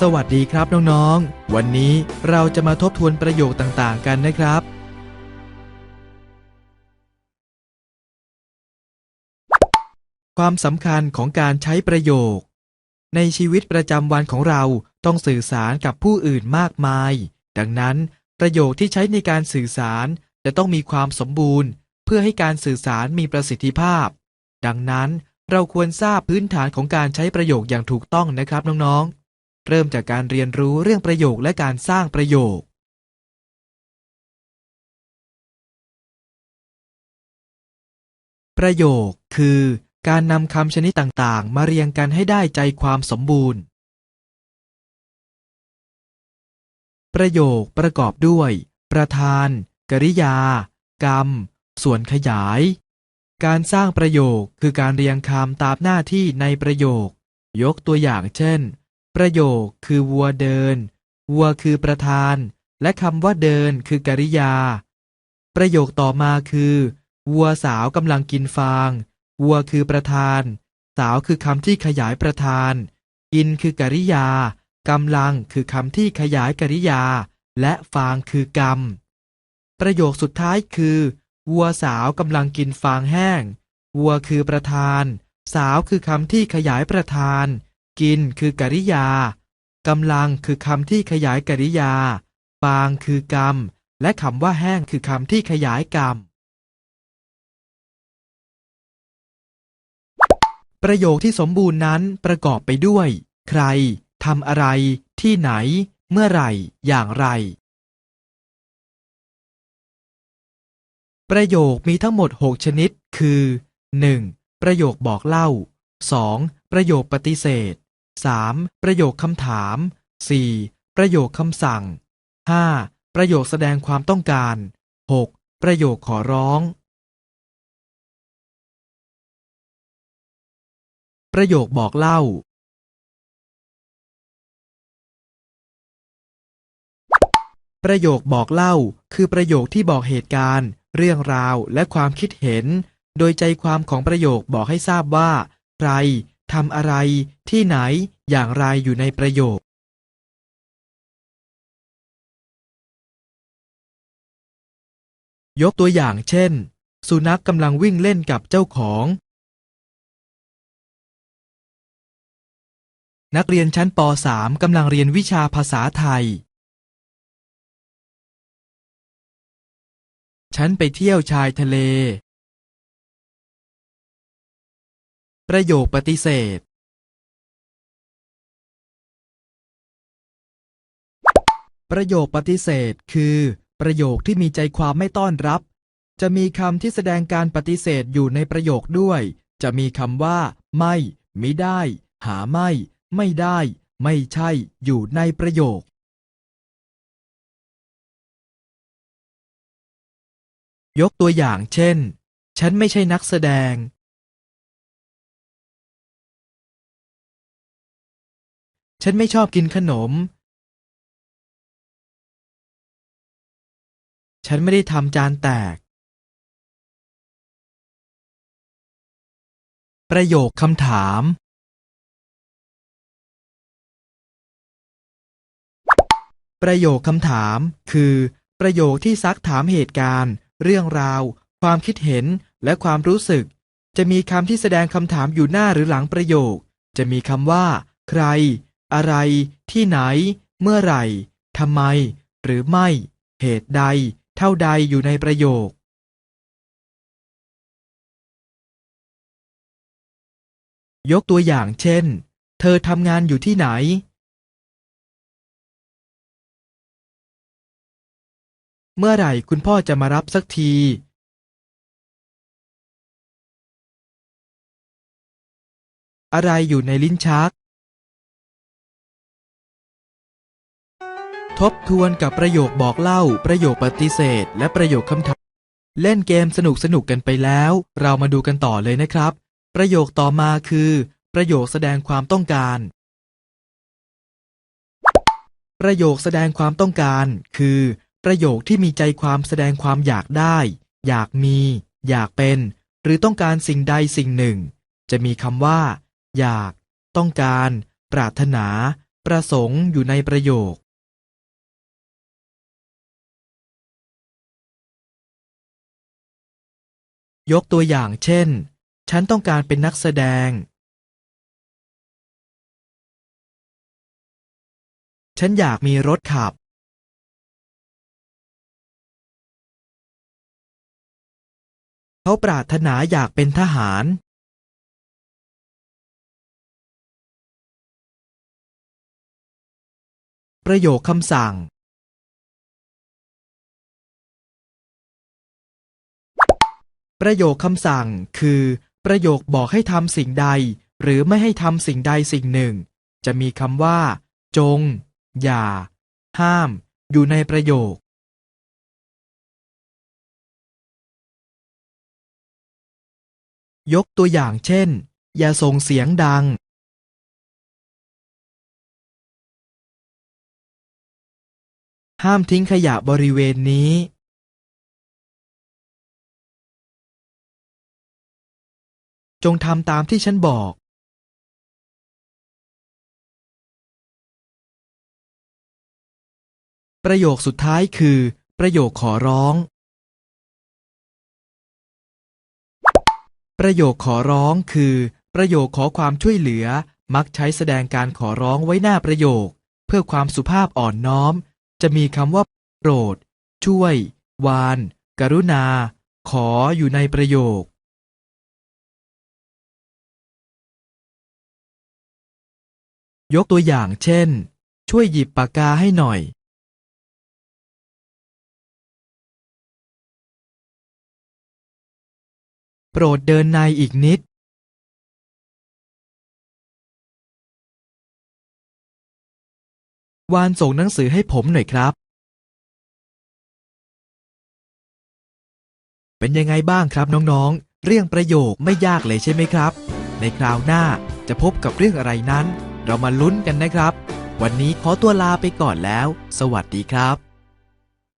สวัสดีครับน้องๆ วันนี้เราจะมาทบทวนประโยคต่างๆกันนะครับ ความสำคัญของการใช้ประโยค ในชีวิตประจำวันของเราต้องสื่อสารกับผู้อื่นมากมาย ดังนั้น ประโยคที่ใช้ในการสื่อสารจะต้องมีความสมบูรณ์ เพื่อให้การสื่อสารมีประสิทธิภาพ ดังนั้นเราควรทราบพื้นฐานของการใช้ประโยคอย่างถูกต้องนะครับน้องๆ เริ่มจากการเรียนรู้เรื่องประโยคและการสร้างประโยคประโยคคือการนำคำชนิดต่างๆ มาเรียงกันให้ได้ใจความสมบูรณ์ ประโยคประกอบด้วย ประธาน กริยา กรรม ส่วนขยาย การสร้างประโยคคือการเรียงคำตามหน้าที่ในประโยค ยกตัวอย่างเช่น ประโยคคือวัวเดิน วัวคือประธาน และคำว่าเดินคือกริยา ประโยคต่อมาคือ วัวสาวกำลังกินฟาง วัวคือประธาน สาวคือคำที่ขยายประธาน กินคือกริยากำลังคือคำที่ขยายกริยา และฟางคือกรรม ประโยคสุดท้ายคือ วัวสาวกำลังกินฟางแห้ง วัวคือประธาน สาวคือคำที่ขยายประธาน กินคือกริยากำลังคือคำที่ขยายกริยาฟางคือกรรม และคำว่าแห้งคือคำที่ขยายกรรม ประโยคที่สมบูรณ์นั้นประกอบไปด้วย ใครทำอะไร ที่ไหน เมื่อไหร่ อย่างไร ประโยคมีทั้งหมด 6 ชนิด คือ 1. ประโยคบอกเล่า 2. ประโยคปฏิเสธ 3. ประโยคคำถาม 4. ประโยคคำสั่ง 5. ประโยคแสดงความต้องการ 6. ประโยคขอร้อง ประโยคบอกเล่า ประโยคบอกเล่า คือประโยคที่บอกเหตุการณ์ เรื่องราวและความคิดเห็น โดยใจความของประโยคบอกให้ทราบว่า ใคร ทำอะไร ที่ไหน อย่างไรอยู่ในประโยคยกตัวอย่างเช่น สุนัขกำลังวิ่งเล่นกับเจ้าของ นักเรียนชั้นป .3 กำลังเรียนวิชาภาษาไทย ฉันไปเที่ยวชายทะเล ประโยคปฏิเสธ ประโยคปฏิเสธ คือ ประโยคที่มีใจความไม่ต้อนรับ จะมีคำที่แสดงการปฏิเสธอยู่ในประโยคด้วย จะมีคำว่า ไม่มิได้ หาไม่ ไม่ได้ ไม่ใช่ อยู่ในประโยคยกตัวอย่างเช่น ฉันไม่ใช่นักแสดง ฉันไม่ชอบกินขนม ฉันไม่ได้ทำจานแตก ประโยคคำถาม ประโยคคำถาม คือ ประโยคที่ซักถามเหตุการณ์ เรื่องราว ความคิดเห็น และความรู้สึก จะมีคำที่แสดงคำถามอยู่หน้าหรือหลังประโยค จะมีคำว่า ใคร อะไร ที่ไหน เมื่อไหร่ทำไม หรือไม่ เหตุใด เท่าใดอยู่ในประโยค ยกตัวอย่างเช่น เธอทำงานอยู่ที่ไหน เมื่อไหร่คุณพ่อจะมารับสักทีอะไรอยู่ในลิ้นชัก ทบทวนกับประโยคบอกเล่า ประโยคปฏิเสธ และประโยคคำถาม เล่นเกมสนุกสนุกกันไปแล้ว เรามาดูกันต่อเลยนะครับ ประโยคต่อมาคือ ประโยคแสดงความต้องการ ประโยคแสดงความต้องการ คือ ประโยคที่มีใจความแสดงความอยากได้ อยากมี อยากเป็น หรือต้องการสิ่งใดสิ่งหนึ่ง จะมีคำว่า อยาก ต้องการ ปรารถนา ประสงค์อยู่ในประโยค ยกตัวอย่างเช่น ฉันต้องการเป็นนักแสดง ฉันอยากมีรถขับ เขาปรารถนาอยากเป็นทหาร ประโยคคำสั่ง ประโยคคำสั่ง คือ ประโยคบอกให้ทำสิ่งใด หรือไม่ให้ทำสิ่งใดสิ่งหนึ่ง จะมีคำว่า จง อย่า ห้าม อยู่ในประโยค ยกตัวอย่างเช่น อย่าส่งเสียงดัง ห้ามทิ้งขยะบริเวณนี้ จงทำตามที่ฉันบอก ประโยคสุดท้ายคือ ประโยคขอร้อง ประโยคขอร้องคือ ประโยคขอความช่วยเหลือ มักใช้แสดงการขอร้องไว้หน้าประโยค เพื่อความสุภาพอ่อนน้อม จะมีคำว่า โปรด ช่วย วาน กรุณา ขออยู่ในประโยค ยกตัวอย่างเช่น ช่วยหยิบปากกาให้หน่อย โปรดเดินในอีกนิด วานส่งหนังสือให้ผมหน่อยครับ เป็นยังไงบ้างครับน้องๆ เรื่องประโยคไม่ยากเลยใช่ไหมครับ ในคราวหน้าจะพบกับเรื่องอะไรนั้น เรามาลุ้นกันนะครับ วันนี้ขอตัวลาไปก่อนแล้ว สวัสดีครับ